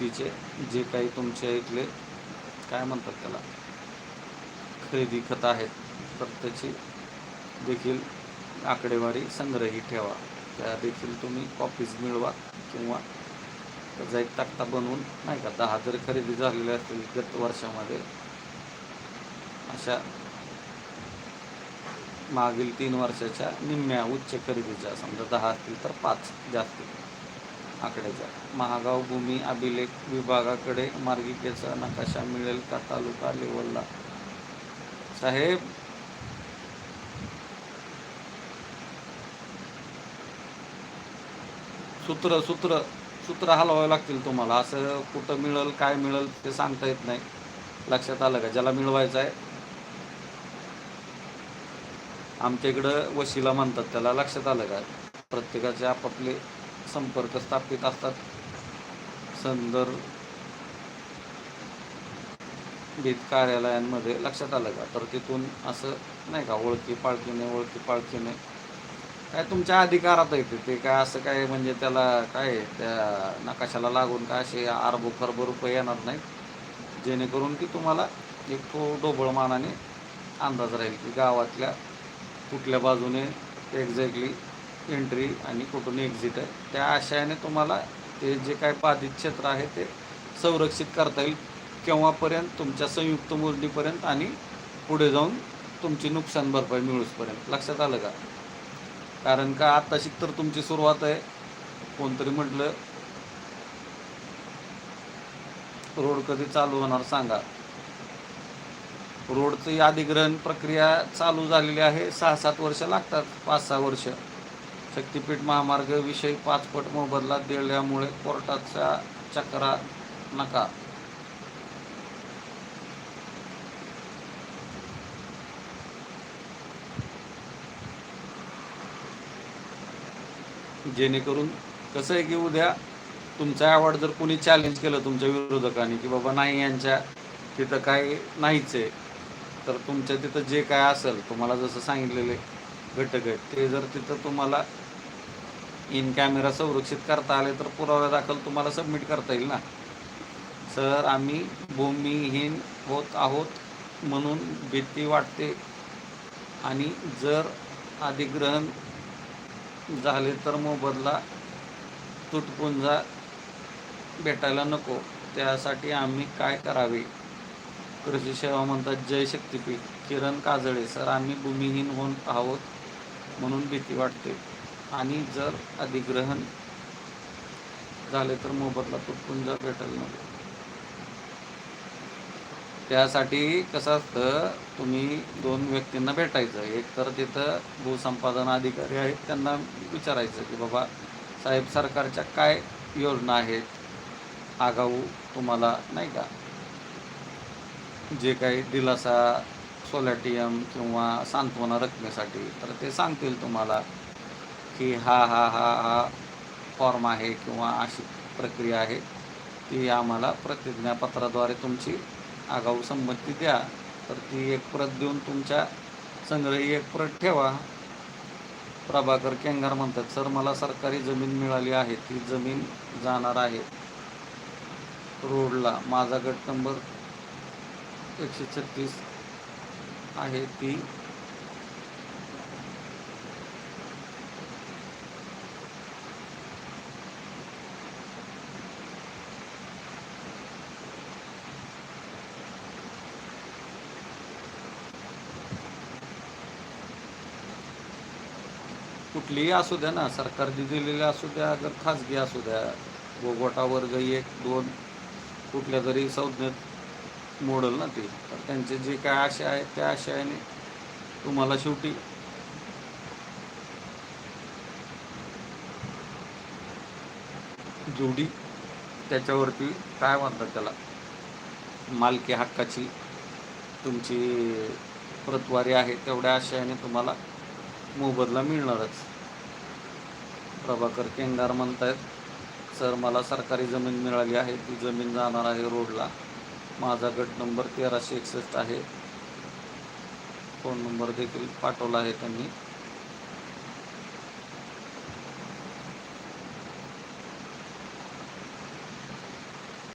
तिचे जे काही तुमच्या इथले काय म्हणतात त्याला? खरेदी खत आहेत तर त्याची देखील आकडेवारी संग्रही ठेवा. त्या देखील तुम्ही कॉपीज मिळवा किंवा त्याचा एक तक्ता बनवून नाही का दहा जर खरेदी झालेले असतील गत वर्षामध्ये अशा मागील तीन वर्षाच्या निम्म्या उच्च खरेदीच्या समजा दहा असतील तर पाच जास्त. आकड्याचा. महागाव भूमी अभिलेख विभागाकडे मार्गिकेचा नकाशा मिळेल का तालुका लेवलला साहेब? सूत्र सूत्र सूत्र हलवावे लागतील तुम्हाला. असं कुठं मिळेल काय मिळेल ते सांगता येत नाही. लक्षात आलं का? ज्याला मिळवायचं आहे. आमच्या इकडं वशिला म्हणतात त्याला. लक्षात आलं का? प्रत्येकाचे आपापले संपर्क स्थापित असतात. संदर्भित कार्यालयांमध्ये लक्षात आलं का? तर तिथून असं नाही का ओळखी पाळखीने ओळखी पाळखीने काय तुमच्या अधिकारात येते ते? काय असं काय म्हणजे त्याला काय त्या नकाशाला लागून काय असे आरबो खरबो रुपये येणार नाहीत? जेणेकरून की तुम्हाला एक तो ढोबळमानाने अंदाज राहील की गावातल्या कुठल्या बाजूने एक्झॅक्टली एंट्री आणि कुठून एक्झिट आहे. त्या आशयाने तुम्हाला ते जे काय बाधित क्षेत्र आहे ते संरक्षित करता येईल केव्हापर्यंत तुमच्या संयुक्त मोजणीपर्यंत आणि पुढे जाऊन तुमची नुकसान भरपाई मिळूसपर्यंत. लक्षात आलं का? कारण का आत्ताशी तर तुमची सुरुवात आहे. कोणतरी म्हटलं रोड कधी चालू होणार सांगा. रोडची अधिग्रहण प्रक्रिया चालू झालेली आहे. सहा सात वर्ष लागतात पाच सहा वर्ष. शक्तीपीठ महामार्ग विषयी पाचपट मोबदला दिल्यामुळे कोर्टाचा चक्रा नका. जेणेकरून कसं आहे की उद्या तुमचा अवॉर्ड जर कोणी चॅलेंज केलं तुमच्या विरोधकांनी की बाबा नाही यांच्या तिथं काय नाहीच आहे तर तुमच्या तिथं जे काय असेल तुम्हाला जसं सांगितलेले घटक आहेत ते जर तिथं तुम्हाला इन कॅमेरा संरक्षित करता आले तर पुरावे दाखल तुम्हाला सबमिट करता येईल ना. सर आम्ही भूमिहीन होत आहोत म्हणून भीती वाटते. आणि जर अधिग्रहण झाले तर मोबदला तुटपुंजा भेटायला नको. त्यासाठी आम्ही काय करावे? कृषी सेवा म्हणतात जय शक्तीपीठ. किरण काजळे सर आम्ही भूमिहीन होत आहोत म्हणून भीती वाटते. आणि जर अधिग्रहण झाले तर मोबदला तुटपुंजा भेटल नाही त्यासाठी कसं असतं तुम्ही दोन व्यक्तींना भेटायचं. एक तर तिथं भूसंपादन अधिकारी आहेत त्यांना विचारायचं की बाबा साहेब सरकारच्या काय योजना आहेत? आगाऊ तुम्हाला नाही का? जे काही दिलासा सोलॅटियम किंवा सांत्वना रकमेसाठी तर ते सांगतील तुम्हाला. की हा हा हा हा फॉर्म आहे किंवा अशी प्रक्रिया आहे ती आम्हाला प्रतिज्ञापत्राद्वारे तुमची आगाऊ संमती द्या. तर ती एक प्रत देऊन तुमच्या संग्रही एक प्रत ठेवा. प्रभाकर केंगार म्हणतात सर मला सरकारी जमीन मिळाली आहे ती जमीन जाणार आहे रोडला. माझा गट नंबर एकशे छत्तीस आहे ती कुठलीही असू द्या ना सरकारने दिलेली असू द्या अगर खाजगी असू द्या बोगोटा वर्ग एक दोन कुठल्या तरी संज्ञेत मोडल ना ते तर त्यांचे जे काय आशा आहेत त्या आशयाने तुम्हाला शेवटी जोडी त्याच्यावरती काय म्हणतात त्याला मालकी हक्काची तुमची प्रतवारी आहे तेवढ्या आशयाने तुम्हाला मोबदला मिळणारच. प्रभाकर केंगार म्हणतायत सर मला सरकारी जमीन मिळाली आहे ती जमीन जाणार आहे रोडला. माझा गट नंबर तेराशे एकसष्ट आहे. फोन नंबर देखील पाठवला आहे त्यांनी.